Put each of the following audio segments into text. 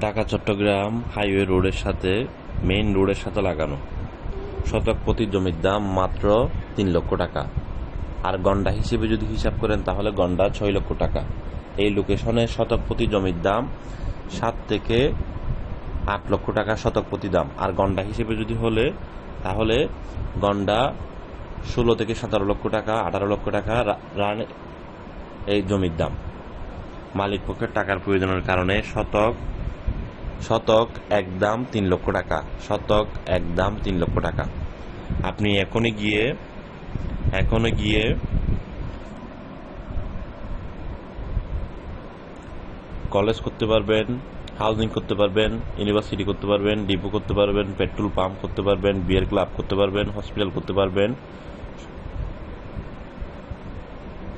Dhaka Chittagong highway রোডের সাথে, main রোডের সাথে লাগানো। শতক প্রতি জমির দাম মাত্র তিন লক্ষ টাকা। আর গন্ডা হিসেবে যদি হিসাব করেন, তাহলে গন্ডা ছয় লক্ষ টাকা। এই লোকেশনে শতক প্রতি জমির দাম সাত থেকে আট লক্ষ টাকা শতক প্রতি দাম। আর গন্ডা হিসেবে যদি হলে, তাহলে গন্ডা ষোলো থেকে সতেরো লক্ষ টাকা, আঠারো লক্ষ টাকা রান এই জমির দাম। মালিক পক্ষের টাকার প্রয়োজনের কারণে শতক শতক এক দাম তিন লক্ষ টাকা, শতক এক দাম তিন লক্ষ টাকা। আপনি এখনই গিয়ে এখনই গিয়ে কলেজ করতে পারবেন, হাউজিং করতে পারবেন, ইউনিভার্সিটি করতে পারবেন, ডিপো করতে পারবেন, পেট্রোল পাম্প করতে পারবেন, বিয়ার ক্লাব করতে পারবেন, হসপিটাল করতে পারবেন।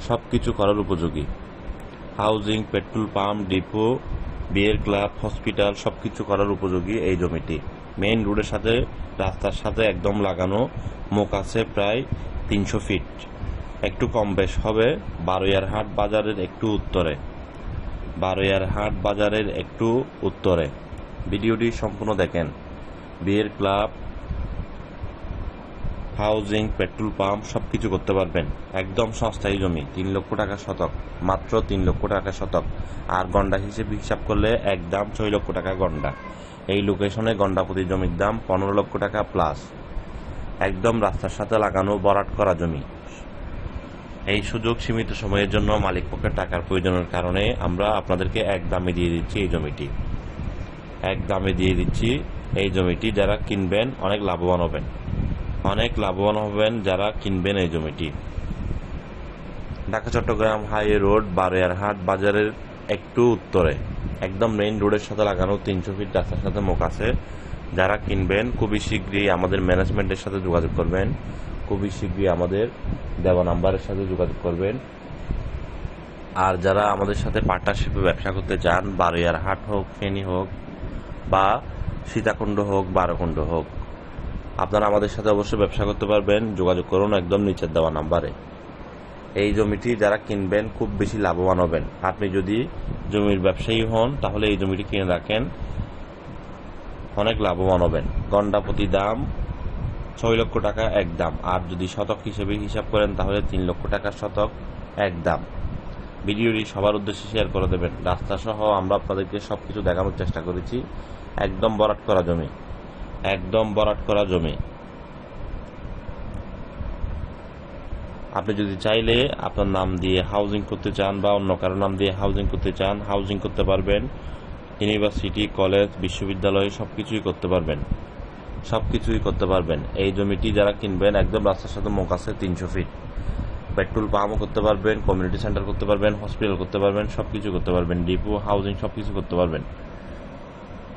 সব কিছু করার উপযোগী। হাউজিং, পেট্রোল পাম্প, ডিপো বিয়ের ক্লাব, হসপিটাল সব কিছু করার উপযোগী এই জমিটি। মেইন রোডের সাথে, রাস্তার সাথে একদম লাগানো মুখ আছে প্রায় তিনশো ফিট। একটু কম বেশ হবে বারোয়ার হাট বাজারের একটু উত্তরে। বারোয়ার হাট বাজারের একটু উত্তরে। ভিডিওটি সম্পূর্ণ দেখেন। বিয়ের ক্লাব হাউজিং পেট্রোল পাম্প সব কিছু করতে পারবেন। একদম সস্তায় জমি, তিন লক্ষ টাকা শতক, মাত্র তিন লক্ষ টাকা শতক। আর গন্ডা হিসেবে হিসাব করলে এক দাম ছয় লক্ষ টাকা গন্ডা। এই লোকেশনে গন্ডা প্রতি জমির দাম পনেরো লক্ষ টাকা প্লাস একদম রাস্তার সাথে লাগানো বরাট করা জমি। এই সুযোগ সীমিত সময়ের জন্য মালিক পক্ষের টাকার প্রয়োজনের কারণে আমরা আপনাদেরকে এক দামে দিয়ে দিচ্ছি এই জমিটি। এক দামে দিয়ে দিচ্ছি এই জমিটি যারা কিনবেন, অনেক লাভবান হবেন। অনেক লাভবান হবেন যারা কিনবেন এই জমিটি। ঢাকা, চট্টগ্রাম হাইওয়ে রোড, বারোয়ারহাট বাজারের একটু উত্তরে। একদম মেইন রোডের সাথে লাগানো তিনশো ফিট রাস্তার সাথে মুখ আছে। যারা কিনবেন, খুবই শীঘ্রই আমাদের ম্যানেজমেন্টের সাথে যোগাযোগ করবেন। খুবই শীঘ্রই আমাদের দেওয়া নাম্বারের সাথে যোগাযোগ করবেন। আর যারা আমাদের সাথে পার্টনারশিপে ব্যবসা করতে চান, বারোয়ারহাট হোক, ফেনী হোক বা সীতাকুণ্ড হোক, বারোকুণ্ড হোক আপনারা আমাদের সাথে অবশ্যই ব্যবসা করতে পারবেন। যোগাযোগ করুন একদম নিচের দেওয়া নাম্বারে। এই জমিটি যারা কিনবেন, খুব বেশি লাভবান হবেন। আপনি যদি জমির ব্যবসায়ী হন, তাহলে এই জমিটি কিনে রাখেন। অনেক লাভবান হবেন। গন্ডা প্রতি দাম ছয় লক্ষ টাকা এক দাম। আর যদি শতক হিসেবে হিসাব করেন, তাহলে তিন লক্ষ টাকা শতক এক দাম। ভিডিওটি সবার উদ্দেশ্যে শেয়ার করে দেবেন। রাস্তা সহ আমরা আপনাদেরকে সবকিছু দেখানোর চেষ্টা করেছি। একদম বরাট করা জমি। একদম বরাট করা জমি। আপনি যদি চাইলে আপনার নাম দিয়ে হাউজিং করতে চান বা অন্য কারও নাম দিয়ে হাউজিং করতে চান হাউজিং করতে পারবেন। ইউনিভার্সিটি কলেজ বিশ্ববিদ্যালয় সব কিছুই করতে পারবেন। সব কিছুই করতে পারবেন। এই জমিটি যারা কিনবেন, একদম রাস্তার সাথে মুখ আছে তিনশো ফিট পেট্রোল পাম্পও করতে পারবেন কমিউনিটি সেন্টার করতে পারবেন হসপিটাল করতে পারবেন সব কিছু করতে পারবেন। ডিপো হাউজিং সব কিছু করতে পারবেন।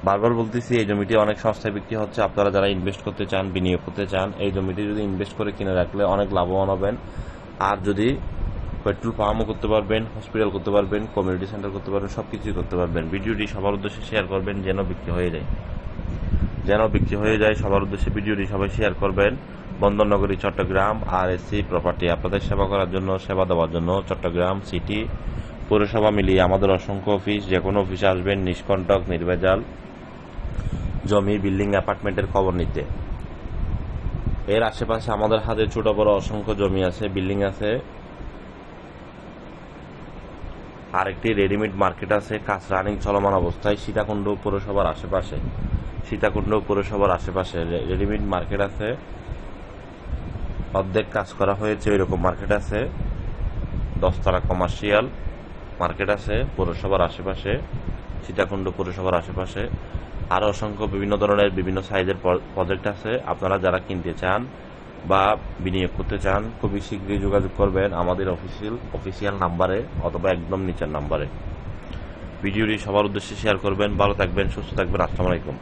বারবার বলতেছি, এই জমিটি অনেক সস্তায় বিক্রি হচ্ছে। আপনারা যারা ইনভেস্ট করতে চান, বিনিয়োগ করতে চান, এই জমিটি যদি ইনভেস্ট করে কিনে রাখলে অনেক লাভবান হবেন। আর যদি পেট্রোল পাম্পও করতে পারবেন হসপিটাল করতে পারবেন কমিউনিটি সেন্টার করতে পারবেন সব কিছুই করতে পারবেন। ভিডিওটি সবার উদ্দেশ্যে শেয়ার করবেন, যেন বিক্রি হয়ে যায়। যেন বিক্রি হয়ে যায়, সবার উদ্দেশ্যে ভিডিওটি সবাই শেয়ার করবেন। বন্দরনগরী, চট্টগ্রাম আর এসি প্রপার্টি আপনাদের সেবা করার জন্য, সেবা দেওয়ার জন্য চট্টগ্রাম সিটি পৌরসভা মিলিয়ে আমাদের অসংখ্য অফিস যে কোনো অফিসে আসবেন, নিষ্কণ্টক, নির্ভেজাল। জমি বিল্ডিং অ্যাপার্টমেন্টের খবর নিতে। এর আশেপাশে আমাদের হাতে ছোট বড় অসংখ্য জমি আছে, বিল্ডিং আছে। আরেকটি রেডিমেড মার্কেট আছে, কাজ রানিং চলমান অবস্থায়, সীতাকুণ্ড পৌরসভার আশেপাশে। সীতাকুণ্ড পৌরসভার আশেপাশে রেডিমেড মার্কেট আছে। অর্ধেক কাজ করা হয়েছে এরকম মার্কেট আছে। দশতলা কমার্শিয়াল মার্কেট আছে পৌরসভার আশেপাশে, সীতাকুণ্ড পৌরসভার আশেপাশে। আরও অসংখ্য বিভিন্ন ধরনের বিভিন্ন সাইজের প্রজেক্ট আছে। আপনারা যারা কিনতে চান বা বিনিয়োগ করতে চান, খুবই শীঘ্রই যোগাযোগ করবেন আমাদের অফিসিয়াল অফিসিয়াল নাম্বারে অথবা একদম নিচের নাম্বারে ভিডিওটি সবার উদ্দেশ্যে শেয়ার করবেন। ভালো থাকবেন, সুস্থ থাকবেন। আসসালামু আলাইকুম।